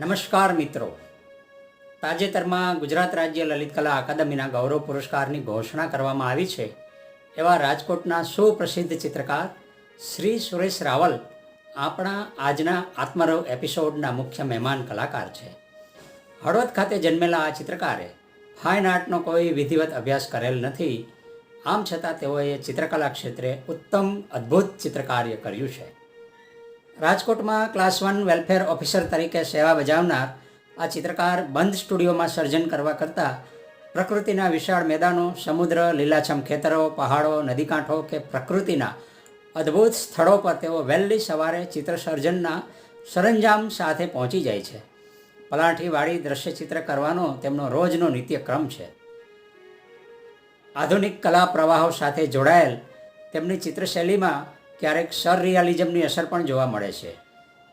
નમસ્કાર મિત્રો. તાજેતરમાં ગુજરાત રાજ્ય લલિત કલા અકાદમીના ગૌરવ પુરસ્કારની ઘોષણા કરવામાં આવી છે. એવા રાજકોટના સુપ્રસિદ્ધ ચિત્રકાર શ્રી સુરેશ રાવલ આપણા આજના આત્મરવ એપિસોડના મુખ્ય મહેમાન કલાકાર છે. હળવદ ખાતે જન્મેલા આ ચિત્રકારે ફાઇન આર્ટનો કોઈ વિધિવત અભ્યાસ કરેલ નથી. આમ છતાં તેઓએ ચિત્રકલા ક્ષેત્રે ઉત્તમ અદ્ભુત ચિત્રકાર્ય કર્યું છે. રાજકોટમાં ક્લાસ વન વેલફેર ઓફિસર તરીકે સેવા બજાવનાર આ ચિત્રકાર બંધ સ્ટુડિયોમાં સર્જન કરવા કરતાં પ્રકૃતિના વિશાળ મેદાનો, સમુદ્ર, લીલાછમ ખેતરો, પહાડો, નદીકાંઠો કે પ્રકૃતિના અદ્ભુત સ્થળો પર તેઓ વહેલી સવારે ચિત્ર સર્જનના સરંજામ સાથે પહોંચી જાય છે. પલાઠીવાળી દ્રશ્યચિત્ર કરવાનો તેમનો રોજનો નિત્યક્રમ છે. આધુનિક કલા પ્રવાહો સાથે જોડાયેલ તેમની ચિત્રશૈલીમાં ક્યારેક સર રિયાલિઝમની અસર પણ જોવા મળે છે.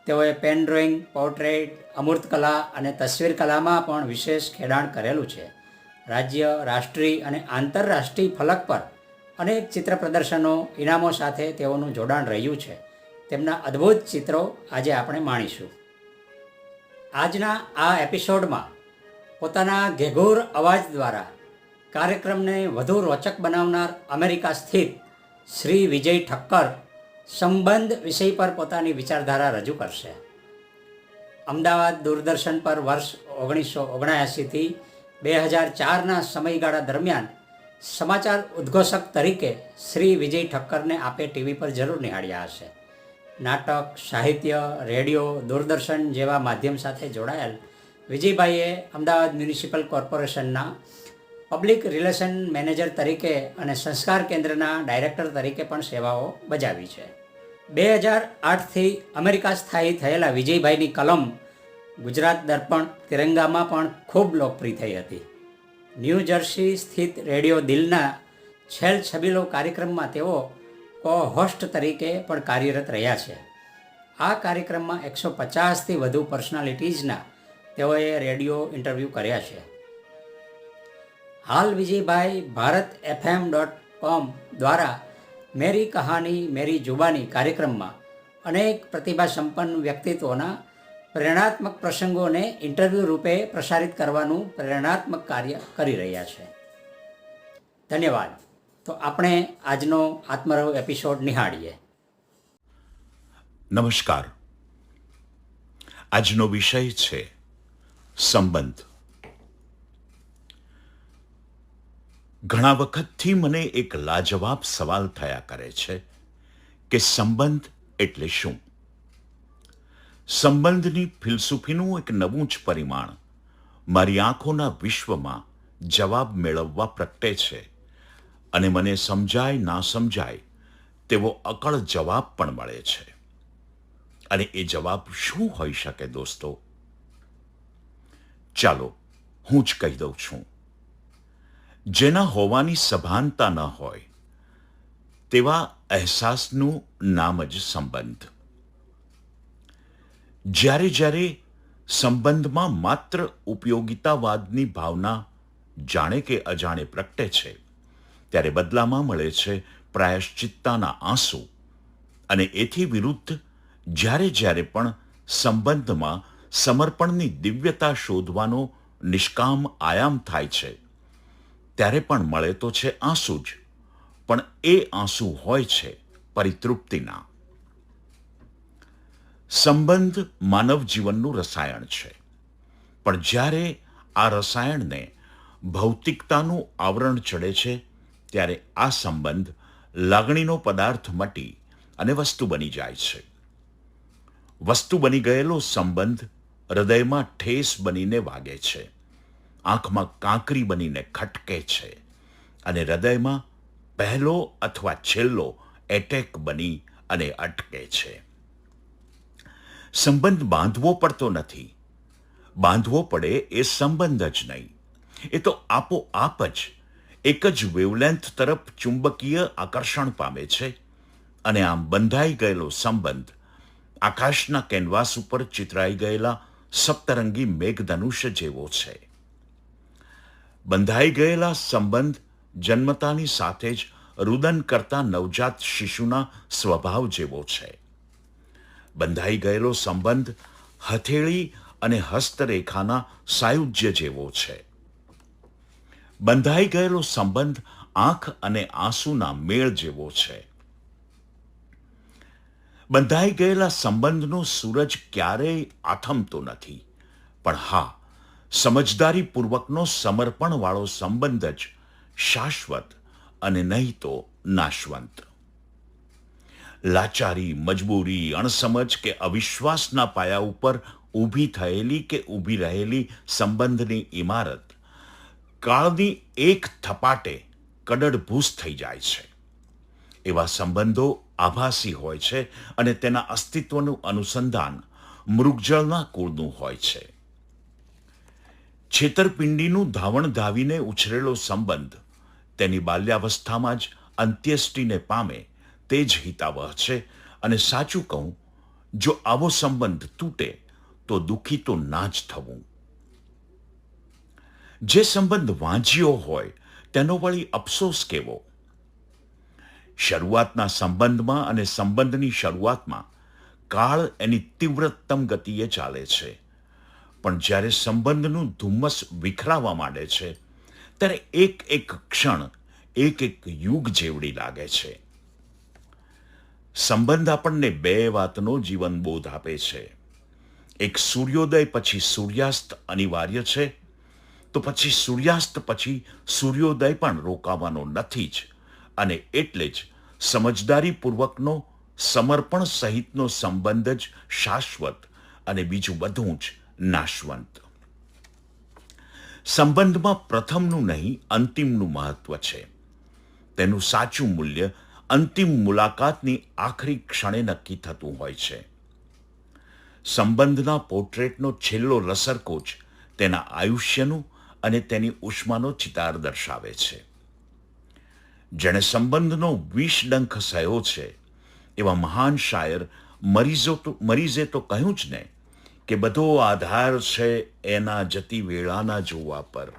તેઓએ પેન ડ્રોઈંગ પોર્ટ્રેટ અમૂર્ત કલા અને તસવીર કલામાં પણ વિશેષ ખેડાણ કરેલું છે. રાજ્ય, રાષ્ટ્રીય અને આંતરરાષ્ટ્રીય ફલક પર અનેક ચિત્ર પ્રદર્શનો, ઇનામો સાથે તેઓનું જોડાણ રહ્યું છે. તેમના અદ્ભુત ચિત્રો આજે આપણે માણીશું. આજના આ એપિસોડમાં પોતાના ઘેઘોર અવાજ દ્વારા કાર્યક્રમને વધુ રોચક બનાવનાર અમેરિકા સ્થિત શ્રી વિજય ઠક્કર સંબંધ વિષય પર પોતાની વિચારધારા રજૂ કરશે. અમદાવાદ દૂરદર્શન પર વર્ષ ઓગણીસો ઓગણએંસીથી બે હજાર ચારના સમયગાળા દરમિયાન સમાચાર ઉદ્ઘોષક તરીકે શ્રી વિજય ઠક્કરને આપે ટીવી પર જરૂર નિહાળ્યા હશે. નાટક, સાહિત્ય, રેડિયો, દૂરદર્શન જેવા માધ્યમ સાથે જોડાયેલ વિજયભાઈએ અમદાવાદ મ્યુનિસિપલ કોર્પોરેશનના પબ્લિક રિલેશન મેનેજર તરીકે અને સંસ્કાર કેન્દ્રના ડાયરેક્ટર તરીકે પણ સેવાઓ બજાવી છે. બે હજાર આઠથી અમેરિકા સ્થાયી થયેલા વિજયભાઈની કલમ ગુજરાત દર્પણ તિરંગામાં પણ ખૂબ લોકપ્રિય થઈ હતી. ન્યૂ જર્સી સ્થિત રેડિયો દિલના છેલ છબીલો કાર્યક્રમમાં તેઓ કો હોસ્ટ તરીકે પણ કાર્યરત રહ્યા છે. આ કાર્યક્રમમાં એકસો પચાસથી વધુ પર્સનાલિટીઝના તેઓએ રેડિયો ઇન્ટરવ્યૂ કર્યા છે. હાલ Vijaybhai Bharat FM dot com દ્વારા મેરી કહાની, મેરી જુબાની કાર્યક્રમમાં અનેક પ્રતિભા સંપન્ન વ્યક્તિત્વોના પ્રેરણાત્મક પ્રસંગોને ઇન્ટરવ્યૂ રૂપે પ્રસારિત કરવાનું પ્રેરણાત્મક કાર્ય કરી રહ્યા છે. ધન્યવાદ. તો આપણે આજનો આત્મરવ એપિસોડ નિહાળીએ. નમસ્કાર. આજનો વિષય છે સંબંધ. ઘણા વખતથી મને એક લાજવાબ સવાલ થયા કરે છે કે સંબંધ એટલે શું? સંબંધની ફિલસૂફીનું એક નવું જ પરિમાણ મારી આંખોના વિશ્વમાં જવાબ મેળવવા પ્રગટે છે અને મને સમજાય ના સમજાય તેવો અકળ જવાબ પણ મળે છે. અને એ જવાબ શું હોઈ શકે દોસ્તો? ચાલો, હું જ કહી દઉં છું. જેના હોવાની સભાનતા ન હોય, તેવા અહેસાસનું નામ જ સંબંધ. જ્યારે જ્યારે સંબંધમાં માત્ર ઉપયોગિતાવાદની ભાવના જાણે કે અજાણે પ્રગટે છે, ત્યારે બદલામાં મળે છે પ્રાયશ્ચિત્તાના આંસુ અને એથી વિરુદ્ધ જ્યારે જ્યારે પણ સંબંધમાં સમર્પણની દિવ્યતા શોધવાનો નિષ્કામ આયામ થાય છે ત્યારે પણ મળે તો છે આંસુ જ. પણ એ આંસુ હોય છે પરિતૃપ્તિના. સંબંધ માનવ જીવનનું રસાયણ છે. પણ જ્યારે આ રસાયણને ભૌતિકતાનું આવરણ ચડે છે, ત્યારે આ સંબંધ લાગણીનો પદાર્થ મટી અને વસ્તુ બની જાય છે. વસ્તુ બની ગયેલો સંબંધ હૃદયમાં ઠેસ બનીને વાગે છે. આંખમાં કાંકરી બનીને ખટકે છે અને હૃદયમાં પહેલો અથવા છેલ્લો એટેક બની અને અટકે છે. સંબંધ બાંધવો પડતો નથી. બાંધવો પડે એ સંબંધ જ નહીં. એ તો આપોઆપ જ એક જ વેવલેન્થ તરફ ચુંબકીય આકર્ષણ પામે છે અને આમ બંધાઈ ગયેલો સંબંધ આકાશના કેનવાસ ઉપર ચિતરાઈ ગયેલા સપ્તરંગી મેઘધનુષ જેવો છે. બંધાઈ ગયેલા સંબંધ જન્મતાની સાથે જ રુદન કરતા નવજાત શિશુના સ્વભાવ જેવો છે. બંધાઈ ગયેલો સંબંધ હથેળી અને હસ્તરેખાના સાયુજ્ય જેવો છે. બંધાઈ ગયેલો સંબંધ આંખ અને આંસુના મેળ જેવો છે. બંધાઈ ગયેલા સંબંધનો સૂરજ ક્યારેય આથમતો નથી, પણ હા સમજદારીપૂર્વકનો સમર્પણવાળો સંબંધ જ શાશ્વત અને નહીં તો નાશવંત. લાચારી, મજબૂરી, અણસમજ કે અવિશ્વાસના પાયા ઉપર ઊભી થયેલી કે ઊભી રહેલી સંબંધની ઇમારત કાળની એક થપાટે કડડભૂસ થઈ જાય છે. એવા સંબંધો આભાસી હોય છે અને તેના અસ્તિત્વનું અનુસંધાન મૃગજળના કુળનું હોય છે. છેતરપિંડીનું ધાવણ ધાવીને ઉછરેલો સંબંધ. તેની બાલ્યાવસ્થામાં જ અંત્યેષ્ટિને પામે તે જ હિતાવહ છે અને સાચું કહું, જો આવો સંબંધ તૂટે, તો દુઃખી તો ના જ થવું. જે સંબંધ વાંજ્યો હોય, તેનો વળી અફસોસ કેવો? શરૂઆતના સંબંધમાં અને સંબંધની શરૂઆતમાં કાળ એની તીવ્રતમ ગતિએ ચાલે છે. પણ જ્યારે સંબંધનું ધુમ્મસ વિખરાવા માંડે છે, ત્યારે એક એક ક્ષણ, એક એક યુગ જેવડી લાગે છે. સંબંધ આપણને બે વાતનો જીવનબોધ આપે છે. એક સૂર્યોદય પછી સૂર્યાસ્ત અનિવાર્ય છે, તો પછી સૂર્યાસ્ત પછી સૂર્યોદય પણ રોકાવાનો નથી જ, અને એટલે જ સમજદારીપૂર્વકનો, સમર્પણ સહિતનો સંબંધ જ શાશ્વત અને બીજું બધું જ નાશવંત. સંબંધમાં પ્રથમનું નહીં, અંતિમનું મહત્વ છે. તેનું સાચું મૂલ્ય અંતિમ મુલાકાતની આખરી ક્ષણે નક્કી થતું હોય છે. સંબંધના પોર્ટ્રેટનો છેલ્લો લસરકોચ તેના આયુષ્યનું અને તેની ઉષ્માનો ચિતાર દર્શાવે છે. જેણે સંબંધનો વિષડંખ સહ્યો છે, એવા મહાન શાયર મરીઝો તો મરીઝે તો કહ્યું જ ને કે બધો આધાર છે એના જતી વેળાના જોવા પર.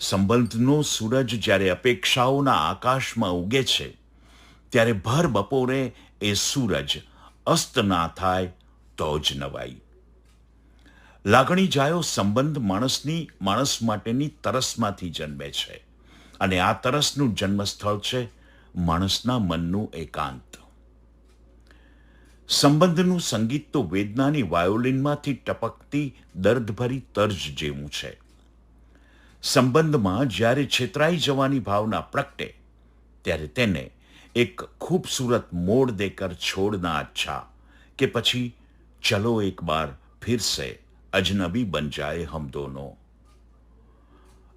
સંબંધનો સૂરજ જ્યારે અપેક્ષાઓના આકાશમાં ઉગે છે, ત્યારે ભર બપોરે એ સૂરજ અસ્ત ના થાય તો જ નવાઈ. લાગણી જાયો સંબંધ માણસની, માણસ માટેની તરસમાંથી જન્મે છે. અને આ તરસનું જન્મસ્થળ છે માણસના મનનું એકાંત. સંબંધનું સંગીત તો વેદનાની વાયોલિનમાંથી ટપકતી દર્દભરી તર્જ જેવું છે. સંબંધમાં જ્યારે છેતરાઈ જવાની ભાવના પ્રગટે, ત્યારે તેને એક ખૂબસૂરત મોડ દેકર છોડના અચ્છા કે પછી ચલો એક બાર ફિરસે અજનબી બન જાય હમ દોનો.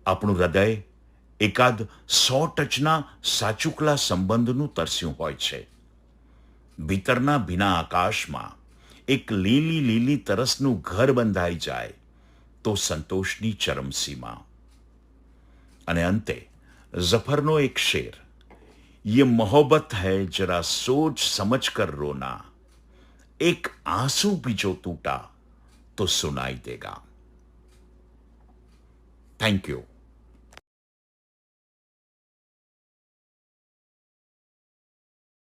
આપણું હૃદય એકાદ સો ટચના સાચુકલા સંબંધનું તરસ્યું હોય છે. ભીતરના ભીના આકાશમાં એક લીલી લીલી તરસનું ઘર બંધાઈ જાય તો સંતોષની ચરમસીમા અને અંતે જફરનો એક શેર ये मोहब्बत है जरा सोच समझ कर रोना एक आंसू भी जो टूटा तो सुनाई देगा थैंक यू